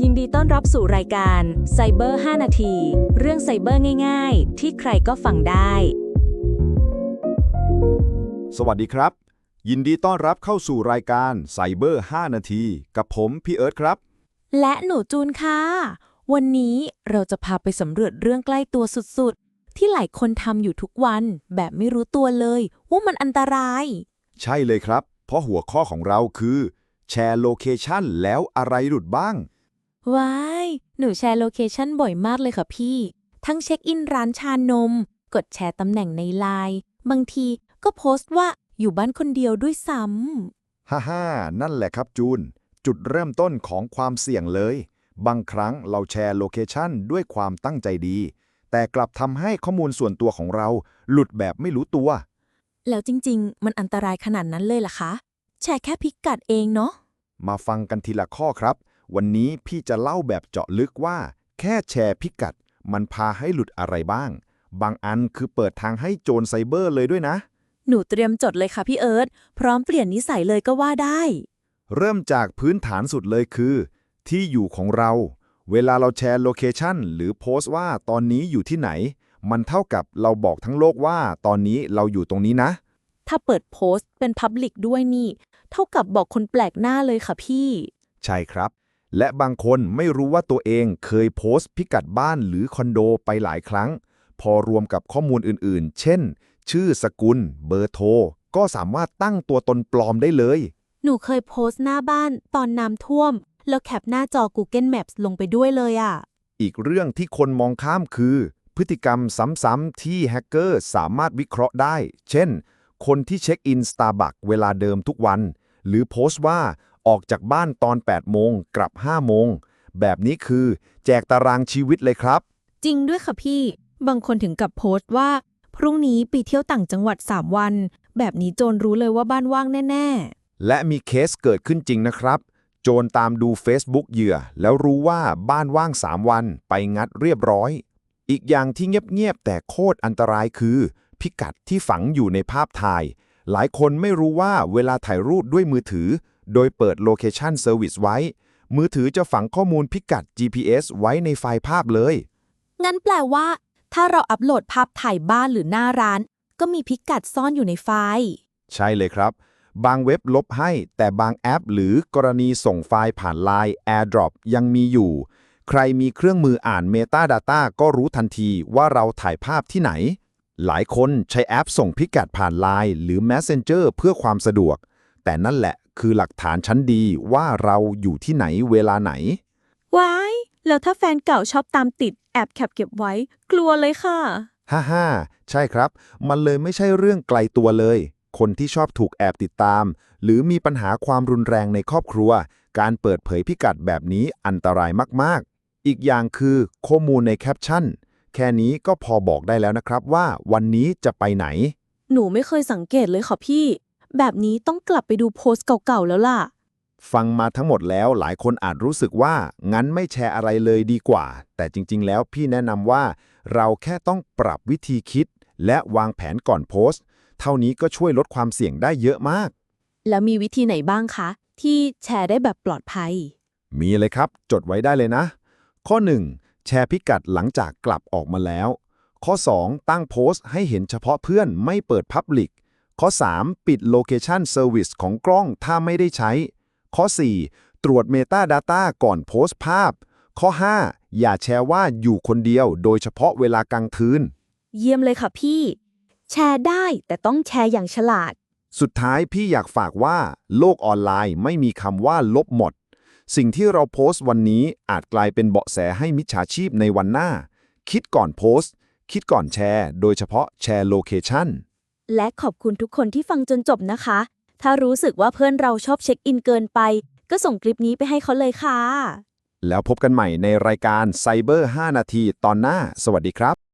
ยินดีต้อนรับสู่รายการไซเบอร์5นาที เรื่องไซเบอร์ง่าย ๆ ที่ใครก็ฟังได้ สวัสดีครับ ยินดีต้อนรับเข้าสู่รายการไซเบอร์5นาที กับผมพี่เอิร์ธครับ และหนูจูนค่ะ วันนี้เราจะพาไปสำรวจเรื่องใกล้ตัวสุดๆ ที่หลายคนทำอยู่ทุกวันแบบไม่รู้ตัวเลย ว่ามันอันตราย ใช่เลยครับ เพราะหัวข้อของเราคือ แชร์โลเคชันแล้วอะไรหลุดบ้าง ว้าย หนูแชร์โลเคชั่นบ่อยมากเลยค่ะพี่ ทั้งเช็คอินร้านชานม กดแชร์ตำแหน่งในไลน์ บางทีก็โพสต์ว่าอยู่บ้านคนเดียวด้วยซ้ฮ่าฮ่านั่นแหละครับจูน จุดเริ่มต้นของความเสี่ยงเลย บางครั้งเราแชร์โลเคชันด้วยความตั้งใจดี แต่กลับทำให้ข้อมูลส่วนตัวของเรา หลุดแบบไม่รู้ตัวำ แล้วจริง ๆ มันอันตรายขนาดนั้นเลยล่ะคะ แชร์แค่พิกัดเองเนาะ มาฟังกันทีละข้อครับ วันนี้พี่จะเล่าแบบเจาะลึกว่า แค่แชร์พิกัด มันพาให้หลุดอะไรบ้าง บางอันคือเปิดทางให้โจรไซเบอร์เลยด้วยนะ หนูเตรียมจดเลยค่ะพี่เอิร์ธพร้อมเปลี่ยนนิสัยเลยก็ว่าได้ เริ่มจากพื้นฐานสุดเลยคือ ที่อยู่ของเรา เวลาเราแชร์โลเคชันหรือโพสต์ว่าตอนนี้อยู่ที่ไหน มันเท่ากับเราบอกทั้งโลกว่าตอนนี้เราอยู่ตรงนี้นะ ถ้าเปิดโพสต์เป็นพับลิกด้วยนี่ เท่ากับบอกคนแปลกหน้าเลยค่ะพี่ ใช่ครับ และบางคนไม่รู้ว่าตัวเองเคยโพสต์พิกัดบ้านหรือคอนโดไปหลายครั้ง พอรวมกับข้อมูลอื่นๆ เช่น ชื่อสกุล เบอร์โทร ก็สามารถตั้งตัวตนปลอมได้เลย หนูเคยโพสต์หน้าบ้านตอนน้ำท่วม แล้วแคปหน้าจอ Google Maps ลงไปด้วยเลยอะอีกเรื่องที่คนมองข้ามคือ พฤติกรรมซ้ำๆที่แฮกเกอร์สามารถวิเคราะห์ได้ เช่น คนที่เช็คอิน Starbucks เวลาเดิมทุกวัน หรือโพสต์ว่า ออกจากบ้านตอน 8 โมง กลับ 5 โมง แบบนี้คือแจกตารางชีวิตเลยครับ จริงด้วยค่ะพี่ บางคนถึงกับโพสต์ว่า พรุ่งนี้ไปเที่ยวต่างจังหวัด 3 วัน แบบนี้โจรรู้เลยว่าบ้านว่างแน่และมีเคสเกิดขึ้นจริงนะครับ โจรตามดู Facebook เหยื่อ แล้วรู้ว่าบ้านว่าง 3 วัน ไปงัดเรียบร้อย อีกอย่างที่เงียบๆแต่โคตรอันตรายคือ พิกัดที่ฝังอยู่ในภาพถ่าย หลายคนไม่รู้ว่าเวลาถ่ายรูปด้วยมือถือ โดยเปิด Location Service ไว้ มือถือจะฝังข้อมูลพิกัด GPS ไว้ในไฟล์ภาพเลยๆงั้นแปลว่า ถ้าเราอัปโหลดภาพถ่ายบ้านหรือหน้าร้าน ก็มีพิกัดซ่อนอยู่ในไฟล์ ใช่เลยครับ บางเว็บลบให้ แต่บางแอป หรือกรณีส่งไฟล์ผ่าน Line AirDrop ยังมีอยู่ ใครมีเครื่องมืออ่าน Metadata ก็รู้ทันทีว่าเราถ่ายภาพที่ไหน หลายคนใช้แอปส่งพิกัดผ่าน Line หรือ Messenger เพื่อความสะดวก แต่นั่นแหละ คือหลักฐานชั้นดีว่าเราอยู่ที่ไหนเวลาไหน ว้าย แล้วถ้าแฟนเก่าชอบตามติดแอบแคปเก็บไว้ กลัวเลยค่ะ ฮ่าฮ่าใช่ครับ มันเลยไม่ใช่เรื่องไกลตัวเลย คนที่ชอบถูกแอบติดตาม หรือมีปัญหาความรุนแรงในครอบครัว การเปิดเผยพิกัดแบบนี้อันตรายมาก ๆ อีกอย่างคือข้อมูลในแคปชั่น แค่นี้ก็พอบอกได้แล้วนะครับว่าวันนี้จะไปไหน หนูไม่เคยสังเกตเลยค่ะพี่ แบบนี้ต้องกลับไปดูโพสต์เก่าๆแล้วล่ะ ฟังมาทั้งหมดแล้วหลายคนอาจรู้สึกว่างั้นไม่แชร์อะไรเลยดีกว่า แต่จริง ๆ แล้วพี่แนะนำว่า เราแค่ต้องปรับวิธีคิด และวางแผนก่อนโพสต์ เท่านี้ก็ช่วยลดความเสี่ยงได้เยอะมาก แล้วมีวิธีไหนบ้างคะ ที่แชร์ได้แบบปลอดภัย มีเลยครับ จดไว้ได้เลยนะ ข้อ 1 แชร์พิกัดหลังจากกลับออกมาแล้ว ข้อ 2 ตั้งโพสต์ให้เห็นเฉพาะเพื่อนไม่เปิด Public ข้อ 3 ปิด Location Service ของกล้องถ้าไม่ได้ใช้ ข้อ 4 ตรวจ Metadata ก่อนโพสต์ภาพ ข้อ 5 อย่าแชร์ว่าอยู่คนเดียว โดยเฉพาะเวลากลางคืน เยี่ยมเลยค่ะพี่ แชร์ได้แต่ต้องแชร์อย่างฉลาด สุดท้ายพี่อยากฝากว่า โลกออนไลน์ไม่มีคำว่าลบหมด สิ่งที่เราโพสต์วันนี้อาจกลายเป็นเบาะแสให้มิจฉาชีพในวันหน้า คิดก่อนโพสต์ คิดก่อนแชร์ โดยเฉพาะแชร์โลเคชัน และขอบคุณทุกคนที่ฟังจนจบนะคะ ถ้ารู้สึกว่าเพื่อนเราชอบเช็คอินเกินไป ก็ส่งคลิปนี้ไปให้เขาเลยค่ะ แล้วพบกันใหม่ในรายการไซเบอร์5นาทีตอนหน้า สวัสดีครับ